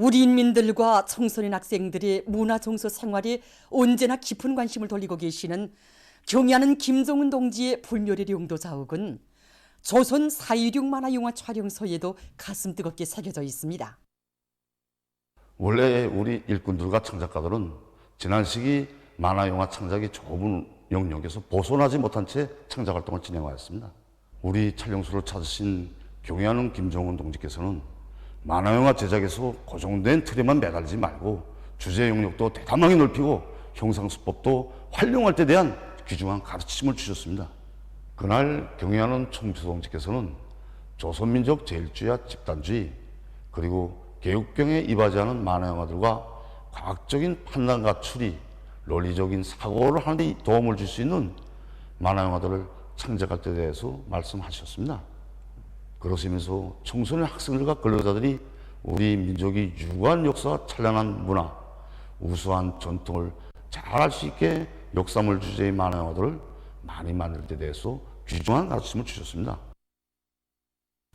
우리 인민들과 청소년 학생들의 문화 정서 생활에 언제나 깊은 관심을 돌리고 계시는 경의하는 김종은 동지의 불멸의 용도 자욱은 조선 4.16 만화 영화 촬영서에도 가슴 뜨겁게 새겨져 있습니다. 원래 우리 일꾼들과 창작가들은 지난 시기 만화 영화 창작의 좁은 영역에서 벗어나지 못한 채 창작 활동을 진행하였습니다. 우리 촬영소를 찾으신 경의하는 김정은 동지께서는 만화영화 제작에서 고정된 틀에만 매달리지 말고 주제 영역도 대담하게 넓히고 형상수법도 활용할 때 대한 귀중한 가르침을 주셨습니다. 그날 경의하는 총수 동지께서는 조선민족 제일주의와 집단주의 그리고 개혁경에 이바지 하는 만화영화들과 과학적인 판단과 추리, 논리적인 사고를 하는 데 도움을 줄 수 있는 만화영화들을 창작할 때 대해서 말씀하셨습니다. 그러시면서 청소년 학생들과 근로자들이 우리 민족이 유구한 역사와 찬란한 문화, 우수한 전통을 잘 알 수 있게 역사물 주제의 만화 영화들을 많이 만들 때 대해서 귀중한 가르침을 주셨습니다.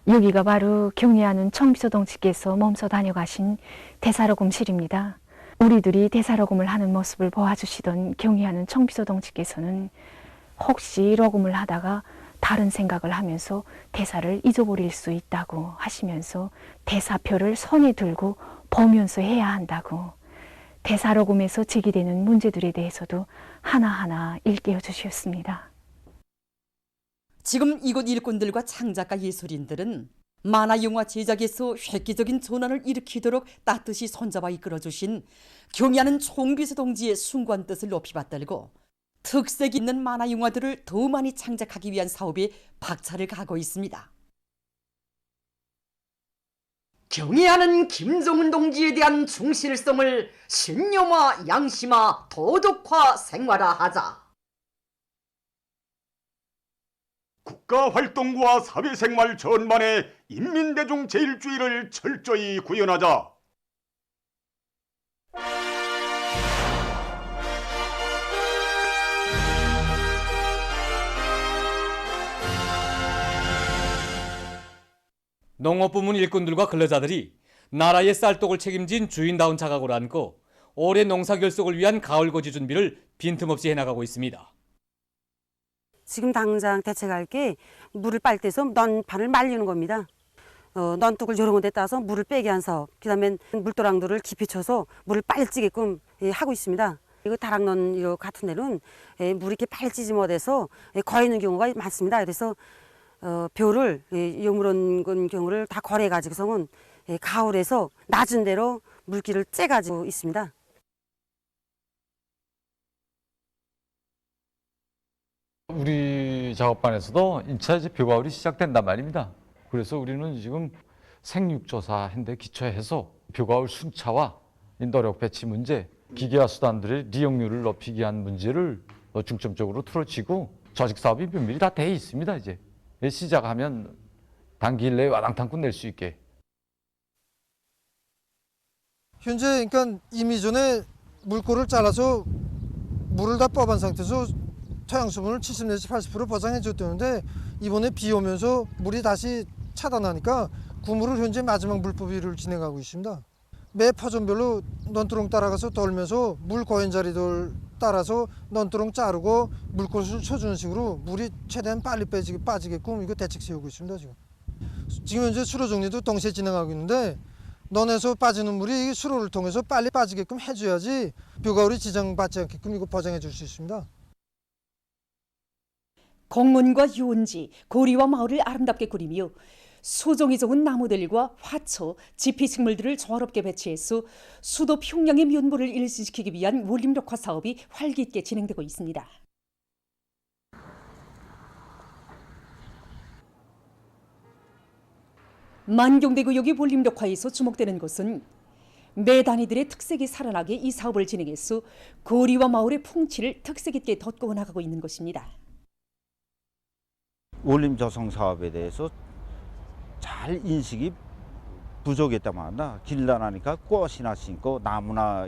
여기가 바로 경의하는 청비서동지께서 몸소 다녀가신 대사로금실입니다. 우리들이 대사로금을 하는 모습을 보아주시던 경의하는 청비서동지께서는 혹시 로금을 하다가 다른 생각을 하면서 대사를 잊어버릴 수 있다고 하시면서 대사표를 손에 들고 보면서 해야 한다고 대사로금에서 제기되는 문제들에 대해서도 하나하나 일깨워 주셨습니다. 지금 이곳 일꾼들과 창작가 예술인들은 만화 영화 제작에서 획기적인 전환을 일으키도록 따뜻이 손잡아 이끌어 주신 경의하는 총비서 동지의 숭고한 뜻을 높이 받들고 특색 있는 만화 영화들을 더 많이 창작하기 위한 사업에 박차를 가하고 있습니다. 경의하는 김정은 동지에 대한 충실성을 신념화, 양심화, 도덕화, 생활화하자. 국가 활동과 사회생활 전반에 인민대중 제일주의를 철저히 구현하자. 농업 부문 일꾼들과 근로자들이 나라의 쌀독을 책임진 주인다운 자각을 안고 올해 농사 결속을 위한 가을 고지 준비를 빈틈없이 해나가고 있습니다. 지금 당장 대책할 게 물을 빨 때서 넌판을 말리는 겁니다. 어, 넌뚝을 여러 군데 따서 물을 빼게 한 사업, 그 다음에 물도랑들을 깊이 쳐서 물을 빨리 찌게끔 예, 하고 있습니다. 이거 다락넌 같은 데는 예, 물이 이렇게 빨리 찌지 못해서 예, 거이는 경우가 많습니다. 그래서 어, 벼를 예, 요물은 건 경우를 다 거래 가지고서는 예, 가을에서 낮은 대로 물기를 째 가지고 있습니다. 우리 작업반에서도 1차 이제 벼가울이 시작된단 말입니다. 그래서 우리는 지금 생육조사 한데 기초해서 벼가울 순차와 이 노력 배치 문제, 기계화 수단들의 리용률을 높이기 위한 문제를 어, 중점적으로 틀어지고 조직 사업이 면밀히 다 돼 있습니다. 이제 시작하면 단기일 내에 와당탕군 낼수 있게 현재 그러니까 이미 전에 물꼬를 잘라서 물을 다 뽑은 상태에서 토양 수분을 70 내지 80% 보장해 줬다는데 이번에 비 오면서 물이 다시 차단하니까 구물을 현재 마지막 물뿌비를 진행하고 있습니다. 매 파존별로 넌두렁 따라가서 돌면서 물 고인 자리들 따라서 넌두렁 자르고 물꽃을 쳐주는 식으로 물이 최대한 빨리 빼지게 빠지게끔 이거 대책 세우고 있습니다 지금. 지금 현재 수로 정리도 동시에 진행하고 있는데 넌에서 빠지는 물이 이 수로를 통해서 빨리 빠지게끔 해줘야지 뷰가울이 지장받지 않게끔 이거 보장해 줄 수 있습니다. 공문과 유원지, 고리와 마을을 아름답게 그리며 수종이 좋은 나무들과 화초, 지피식물들을 조화롭게 배치해서 수도 평양의 면모를 일시시키기 위한 원림력화 사업이 활기 있게 진행되고 있습니다. 만경대구역의 원림력화에서 주목되는 것은 매단이들의 특색이 살아나게 이 사업을 진행해서 거리와 마을의 풍치를 특색 있게 돋궈 나가고 있는 것입니다. 원림 조성 사업에 대해서 잘 인식이 부족했단 말이야. 길러나니까 꽃이나 심고 나무나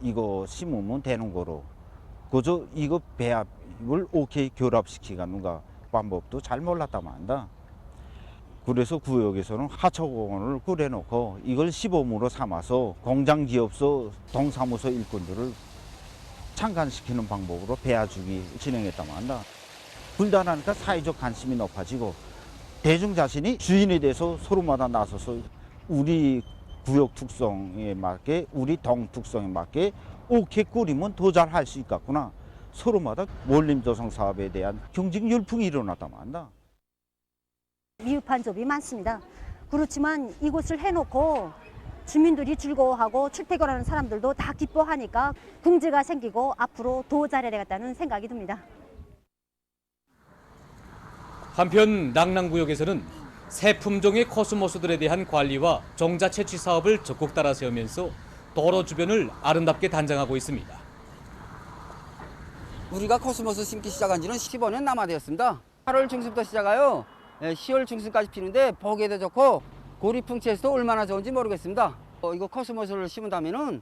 이거 심으면 되는 거로. 그저 이거 배합을 오케이 결합시키가 누가 방법도 잘 몰랐단 말이야. 그래서 구역에서는 하천공원을 꾸려놓고 이걸 시범으로 삼아서 공장 기업소 동사무소 일꾼들을 창간시키는 방법으로 배아주기 진행했다고 한다. 불단하니까 사회적 관심이 높아지고 대중 자신이 주인이 돼서 서로마다 나서서 우리 구역 특성에 맞게 우리 동 특성에 맞게 오케이 꾸리면 더 잘 할 수 있겠구나. 서로마다 원림 조성 사업에 대한 경쟁 열풍이 일어났다고 한다. 미흡한 점이 많습니다. 그렇지만 이곳을 해놓고 주민들이 즐거워하고 출퇴근하는 사람들도 다 기뻐하니까 궁지가 생기고 앞으로 더 잘해야겠다는 생각이 듭니다. 한편 낙랑구역에서는 새 품종의 코스모스들에 대한 관리와 종자 채취 사업을 적극 따라 세우면서 도로 주변을 아름답게 단장하고 있습니다. 우리가 코스모스 심기 시작한 지는 15년 남아 되었습니다. 8월 중순부터 시작하여 예, 10월 중순까지 피는데 보기에도 좋고 고리 풍채에서도 얼마나 좋은지 모르겠습니다. 어, 이거 코스모스를 심은다면은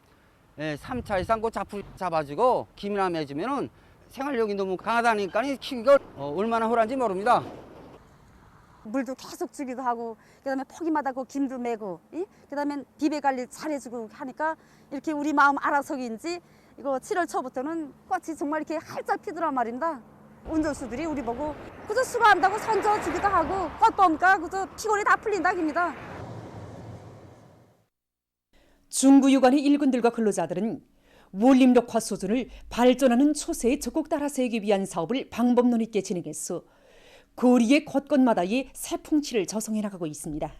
예, 3차 이상 그 잡풀 잡아주고 김이나 매주면은 생활력이 너무 강하다니까 키우기가 어, 얼마나 홀한지 모릅니다. 물도 계속 주기도 하고 그다음에 포기마다 그 김도 매고 이? 그다음에 비배 관리 잘해주고 하니까 이렇게 우리 마음 알아서기인지 이거 7월 초부터는 꽃이 정말 이렇게 활짝 피더란 말입니다. 운전수들이 우리 보고 그저 수고한다고 선저 주기도 하고 꽃 보니까 그저 피곤이 다 풀린다 합니다. 중구유관의 일꾼들과 근로자들은 원림력화 수준을 발전하는 초세에 적극 따라 세우기 위한 사업을 방법론 있게 진행했어 거리의 곳곳마다의 새 풍치를 조성해 나가고 있습니다.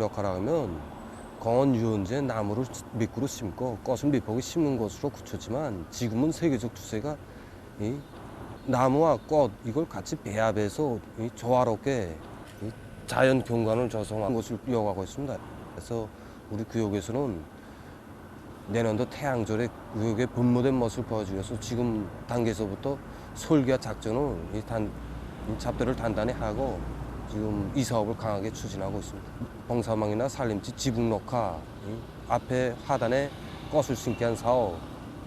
역할을 하면 공원 유원지에 나무를 미꾸로 심고 꽃은 밑보고 심는 것으로 굳혔지만 지금은 세계적 추세가 이 나무와 꽃 이걸 같이 배합해서 이 조화롭게 이 자연 경관을 조성한 것을 이어가고 있습니다. 그래서 우리 구역에서는 내년도 태양절에 구역의 분모된 모습을 보여주기 위해서 지금 단계에서부터 설계와 작전을 이 단, 이 잡들을 단단히 하고 지금 이 사업을 강하게 추진하고 있습니다. 봉사망이나 산림지 지붕 녹화, 이 앞에 하단에 꽃을 심게 한 사업,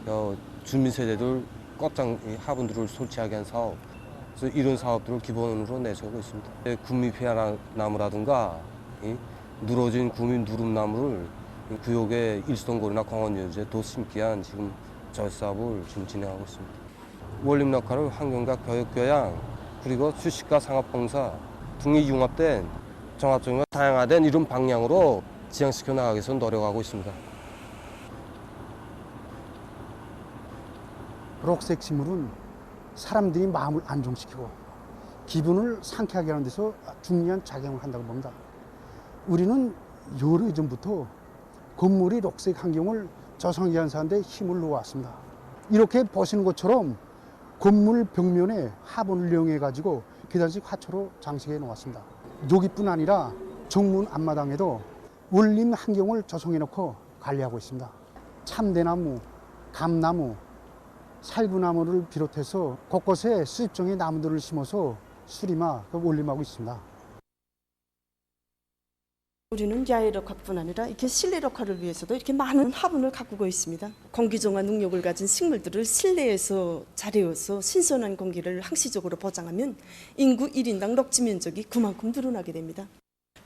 어, 주민 세대들 이 화분들을 설치하게 한 사업, 그래서 이런 사업들을 기본으로 내세우고 있습니다. 예, 구미 피아 나무라든가 이 누러진 구미 누름나무를 이 구역의 일성골이나 공원 연지에 더 심기 위한 지금 절 사업을 지금 진행하고 있습니다. 원림 역할을 환경과 교육 교양 그리고 수식과 상업봉사 등이 융합된 종합적이고 다양화된 이런 방향으로 지향시켜 나가기 위해서 노력하고 있습니다. 녹색 식물은 사람들이 마음을 안정시키고 기분을 상쾌하게 하는 데서 중요한 작용을 한다고 봅니다. 우리는 여러 전부터 건물이 녹색 환경을 조성하게 하는 데 힘을 놓았습니다. 이렇게 보시는 것처럼 건물 벽면에 화분을 이용해 가지고 계단식 화초로 장식해 놓았습니다. 여기뿐 아니라 정문 앞마당에도 원림 환경을 조성해 놓고 관리하고 있습니다. 참대나무, 감나무, 살구나무를 비롯해서 곳곳에 수십 종의 나무들을 심어서 수리마 원림하고 있습니다. 우리는 야외 럭화뿐 아니라 이렇게 실내 럭화를 위해서도 이렇게 많은 화분을 가꾸고 있습니다. 공기정화 능력을 가진 식물들을 실내에서 자리어서 신선한 공기를 항시적으로 보장하면 인구 1인당 럭지 면적이 그만큼 늘어나게 됩니다.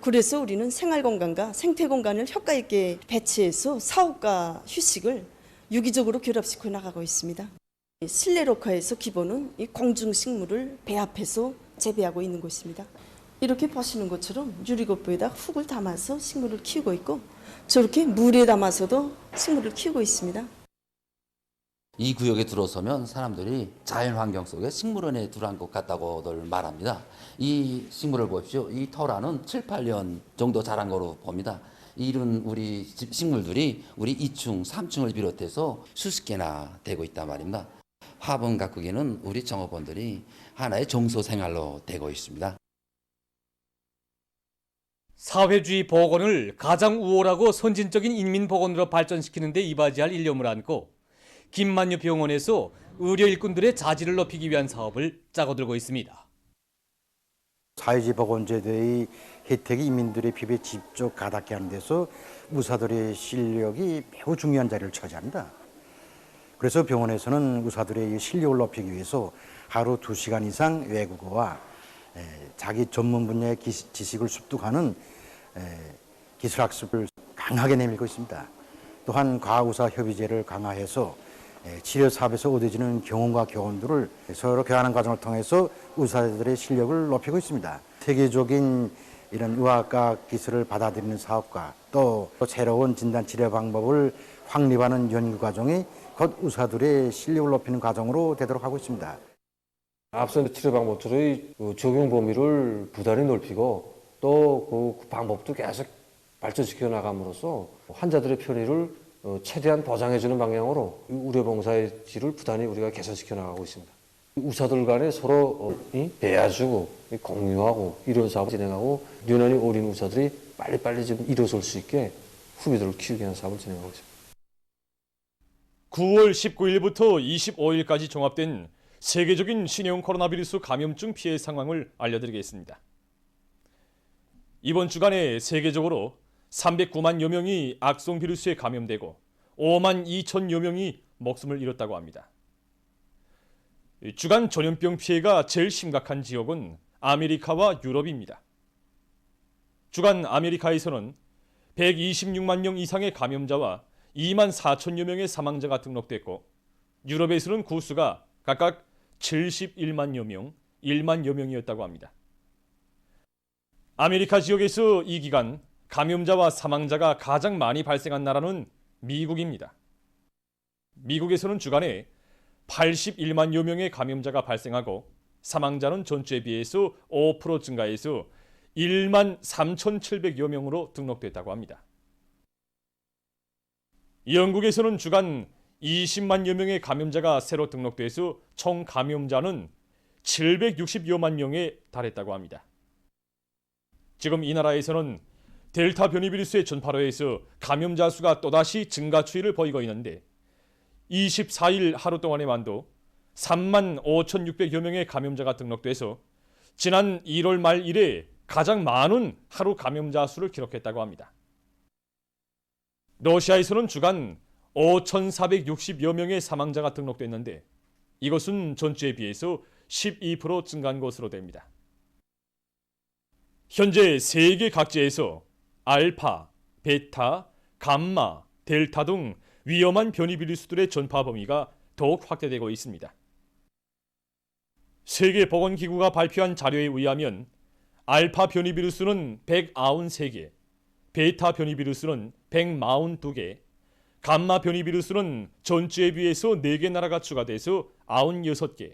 그래서 우리는 생활 공간과 생태 공간을 효과 있게 배치해서 사업과 휴식을 유기적으로 결합시켜 나가고 있습니다. 실내 럭화에서 기본은 이 공중 식물을 배합해서 재배하고 있는 곳입니다. 이렇게 보시는 것처럼 유리거프에다 흙을 담아서 식물을 키우고 있고 저렇게 물에 담아서도 식물을 키우고 있습니다. 이 구역에 들어서면 사람들이 자연 환경 속에 식물원에 들어간 것 같다고들 말합니다. 이 식물을 보십시오. 이 터라는 7, 8년 정도 자란 거로 봅니다. 이런 우리 집 식물들이 우리 2층, 3층을 비롯해서 수십 개나 되고 있단 말입니다. 화분 가꾸기는 우리 정업원들이 하나의 정서 생활로 되고 있습니다. 사회주의 복원을 가장 우월하고 선진적인 인민복원으로 발전시키는 데 이바지할 일념을 안고 김만유 병원에서 의료 일꾼들의 자질을 높이기 위한 사업을 짜고들고 있습니다. 사회지보건제도의 혜택이 인민들의 피부에 직접 가닿게 하는 데서 의사들의 실력이 매우 중요한 자리를 차지합니다. 그래서 병원에서는 의사들의 실력을 높이기 위해서 하루 두시간 이상 외국어와 에, 자기 전문 분야의 기- 지식을 습득하는 에, 기술학습을 강하게 내밀고 있습니다. 또한 과학의사 협의제를 강화해서 에, 치료 사업에서 얻어지는 경험과 교훈들을 서로 교환하는 과정을 통해서 의사들의 실력을 높이고 있습니다. 세계적인 이런 의학과 기술을 받아들이는 사업과 또 새로운 진단 치료 방법을 확립하는 연구 과정이 곧 의사들의 실력을 높이는 과정으로 되도록 하고 있습니다. 앞선 치료 방법들의 그 적용 범위를 부단히 넓히고 또 그 방법도 계속 발전시켜 나감으로써 환자들의 편의를 어, 최대한 보장해주는 방향으로 이 의료봉사의 질을 부단히 우리가 개선시켜 나가고 있습니다. 의사들 간에 서로 어, 이 배워주고 이 공유하고 이런 사업을 진행하고 유난히 어린 의사들이 빨리빨리 좀 일어설 수 있게 후배들을 키우기 위한 사업을 진행하고 있습니다. 9월 19일부터 25일까지 종합된 세계적인 신형 코로나 비루스 감염증 피해 상황을 알려드리겠습니다. 이번 주간에 세계적으로 309만여 명이 악성 비루스에 감염되고 5만 2천여 명이 목숨을 잃었다고 합니다. 이 주간 전염병 피해가 제일 심각한 지역은 아메리카와 유럽입니다. 주간 아메리카에서는 126만 명 이상의 감염자와 2만 4천여 명의 사망자가 등록됐고 유럽에서는 구수가 각각 71만여 명, 1만여 명이었다고 합니다. 아메리카 지역에서 이 기간 감염자와 사망자가 가장 많이 발생한 나라는 미국입니다. 미국에서는 주간에 81만여 명의 감염자가 발생하고 사망자는 전주에 비해서 5% 증가해서 1만 3,700여 명으로 등록됐다고 합니다. 영국에서는 주간 20만여 명의 감염자가 새로 등록돼서 총 감염자는 760여만 명에 달했다고 합니다. 지금 이 나라에서는 델타 변이 비루스의 전파로 해서 감염자 수가 또다시 증가 추이를 보이고 있는데 24일 하루 동안에만도 3만 5,600여 명의 감염자가 등록돼서 지난 1월 말 이래 가장 많은 하루 감염자 수를 기록했다고 합니다. 러시아에서는 주간 5,460여 명의 사망자가 등록됐는데 이것은 전주에 비해서 12% 증가한 것으로 됩니다. 현재 세계 각지에서 알파, 베타, 감마, 델타 등 위험한 변이 비루스들의 전파 범위가 더욱 확대되고 있습니다. 세계보건기구가 발표한 자료에 의하면 알파 변이 비루스는 193개, 베타 변이 비루스는 142개, 감마 변이 비루스는 전주에 비해서 4개 나라가 추가돼서 96개,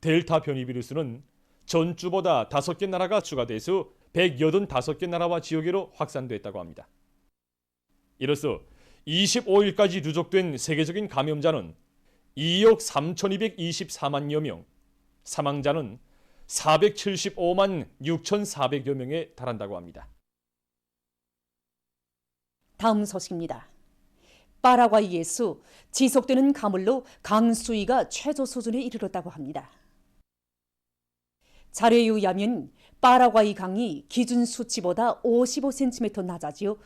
델타 변이 비루스는 전주보다 5개 나라가 추가돼서 185개 나라와 지역으로 확산됐다고 합니다. 이로써 25일까지 누적된 세계적인 감염자는 2억 3,224만여 명, 사망자는 475만 6,400여 명에 달한다고 합니다. 다음 소식입니다. 파라과이에서 지속되는 가물로 강수위가 최저 수준에 이르렀다고 합니다. 자료에 의하면 파라과이 강이 기준 수치보다 55cm 낮아지어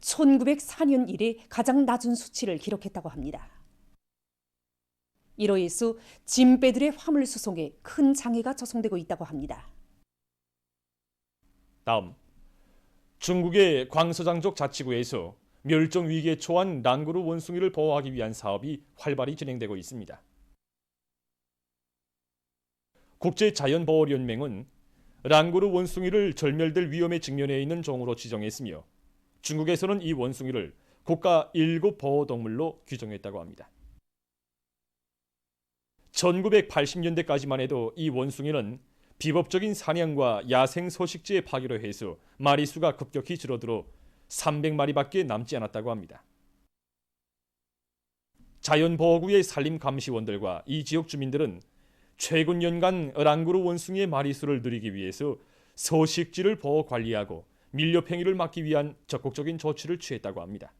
1904년 이래 가장 낮은 수치를 기록했다고 합니다. 이로 인해서 짐배들의 화물 수송에 큰 장애가 조성되고 있다고 합니다. 다음 중국의 광서장족 자치구에서 멸종 위기에 처한 랑구르 원숭이를 보호하기 위한 사업이 활발히 진행되고 있습니다. 국제자연보호연맹은 랑구르 원숭이를 절멸될 위험에 직면해 있는 종으로 지정했으며 중국에서는 이 원숭이를 국가 1급 보호동물로 규정했다고 합니다. 1980년대까지만 해도 이 원숭이는 비법적인 사냥과 야생 서식지에 파기로 해서 마리수가 급격히 줄어들어 300마리밖에 남지 않았다고 합니다. 자연보호구의 산림감시원들과 이 지역 주민들은 최근 연간 랑구르 원숭이의 마리수를 늘리기 위해서 서식지를 보호 관리하고 밀렵 행위를 막기 위한 적극적인 조치를 취했다고 합니다.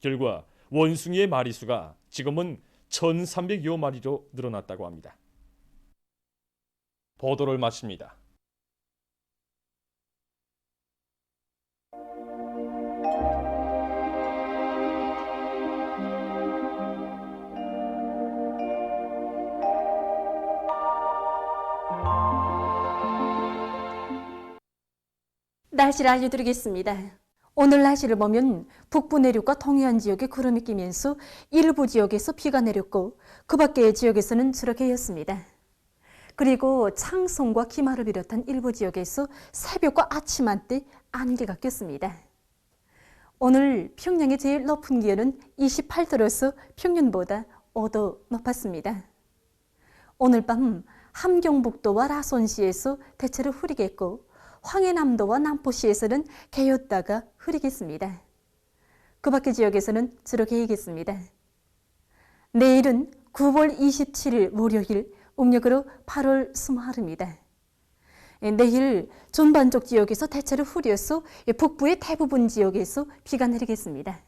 결과 원숭이의 마리수가 지금은 1,300여 마리로 늘어났다고 합니다. 보도를 마칩니다. 날씨를 알려드리겠습니다. 오늘 날씨를 보면 북부 내륙과 동해안 지역에 구름이 끼면서 일부 지역에서 비가 내렸고 그 밖의 지역에서는 주룩해였습니다. 그리고 창송과 기마를 비롯한 일부 지역에서 새벽과 아침 한때 안개가 꼈습니다. 오늘 평양의 제일 높은 기온은 28도로서 평년보다 5도 높았습니다. 오늘 밤 함경북도와 라손시에서 대체로 흐리겠고 황해남도와 남포시에서는 개였다가 흐리겠습니다. 그 밖의 지역에서는 주로 개이겠습니다. 내일은 9월 27일 월요일 음력으로 8월 스무하루입니다. 내일 전반적 지역에서 대체로 흐려서 북부의 대부분 지역에서 비가 내리겠습니다.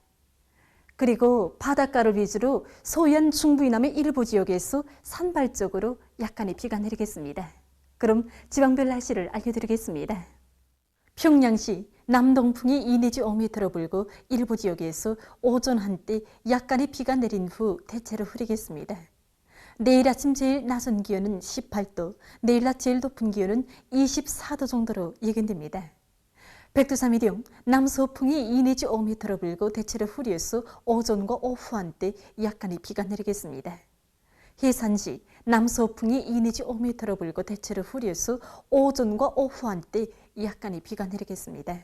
그리고 바닷가를 위주로 소연 중부 이남의 일부 지역에서 산발적으로 약간의 비가 내리겠습니다. 그럼 지방별 날씨를 알려드리겠습니다. 평양시 남동풍이 2 내지 5m로 불고 일부 지역에서 오전 한때 약간의 비가 내린 후 대체로 흐리겠습니다. 내일 아침 제일 낮은 기온은 18도, 내일 낮 제일 높은 기온은 24도 정도로 예견됩니다. 백두산미령 남서풍이 2 내지 5m로 불고 대체로 흐려서 오전과 오후 한때 약간의 비가 내리겠습니다. 해산시 남서풍이 2 내지 5m로 불고 대체로 흐려서 오전과 오후 한때 약간의 비가 내리겠습니다.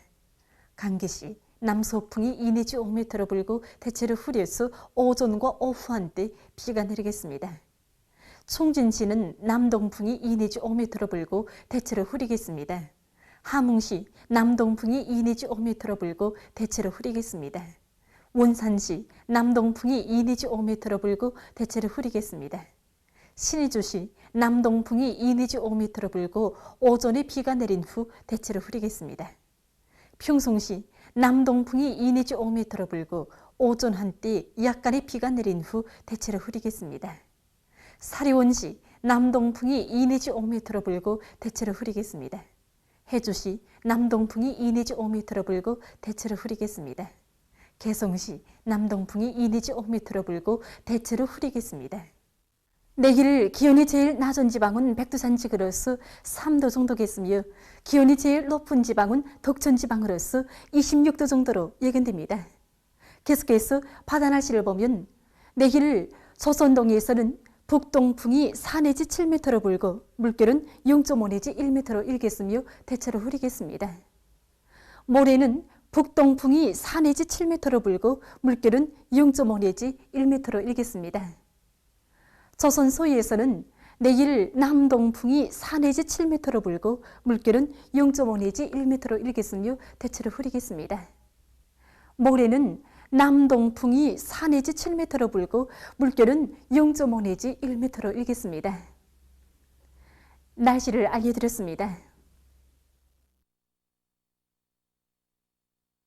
강계시 남서풍이 2 내지 5m로 불고 대체로 흐려서 오전과 오후 한때 비가 내리겠습니다. 총진시는 남동풍이 2 내지 5m로 불고 대체로 흐리겠습니다. 함흥시 남동풍이 2 내지 5m로 불고 대체로 흐리겠습니다. 원산시 남동풍이 2 내지 5m로 불고 대체로 흐리겠습니다. 신의주시 남동풍이 2 내지 5m로 불고 오전에 비가 내린 후 대체로 흐리겠습니다. 평송시 남동풍이 2 내지 5m로 불고 오전 한때 약간의 비가 내린 후 대체로 흐리겠습니다. 사리원시 남동풍이 2 내지 5m로 불고 대체로 흐리겠습니다. 해주시 남동풍이 2 내지 5m로 불고 대체로 흐리겠습니다. 개성시 남동풍이 2 내지 5m로 불고 대체로 흐리겠습니다. 내일 기온이 제일 낮은 지방은 백두산 지구로서 3도 정도겠으며 기온이 제일 높은 지방은 덕천 지방으로서 26도 정도로 예견됩니다. 계속해서 바다 날씨를 보면 내일 조선동에서는 북동풍이 4 내지 7m로 불고 물결은 0.5 내지 1m로 일겠으며 대체로 흐리겠습니다. 모레는 북동풍이 4 내지 7m로 불고 물결은 0.5 내지 1m로 일겠습니다. 조선 소위에서는 내일 남동풍이 4 내지 7m로 불고 물결은 0.5 내지 1m로 일겠으며 대체로 흐리겠습니다. 모레는 남동풍이 4 내지 7m로 불고 물결은 0.5 내지 1m로 일겠습니다. 날씨를 알려드렸습니다.